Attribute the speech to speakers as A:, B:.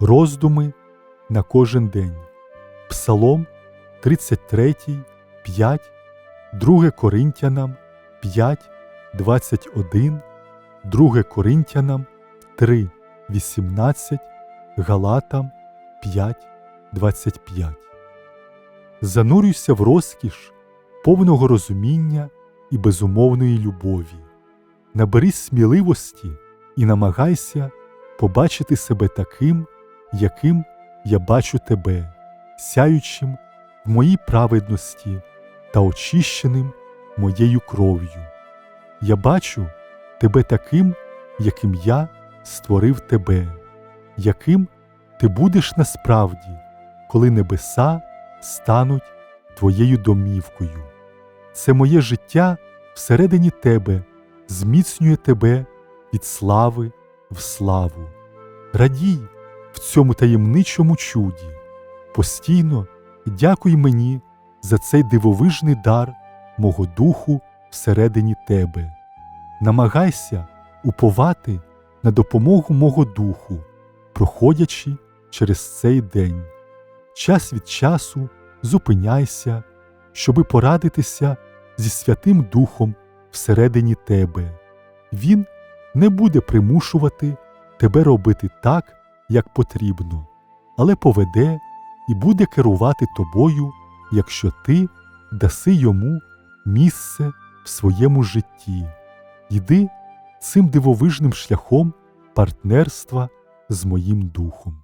A: Роздуми на кожен день. Псалом 33, 5, 2 Коринтянам 5, 21, 2 Коринтянам 3, 18, Галатам 5, 25. Занурюйся в розкіш повного розуміння і безумовної любові. Наберись сміливості і намагайся побачити себе таким, яким я бачу тебе, сяючим в моїй праведності та очищеним моєю кров'ю. Я бачу тебе таким, яким я створив тебе, яким ти будеш насправді, коли небеса стануть твоєю домівкою. Це моє життя всередині тебе зміцнює тебе від слави в славу. Радій в цьому таємничому чуді. Постійно дякуй мені за цей дивовижний дар мого духу всередині тебе. Намагайся уповати на допомогу мого духу, проходячи через цей день. Час від часу зупиняйся, щоби порадитися зі Святим Духом всередині тебе. Він не буде примушувати тебе робити так, як потрібно, але поведе і буде керувати тобою, якщо ти даси йому місце в своєму житті. Йди цим дивовижним шляхом партнерства з моїм духом.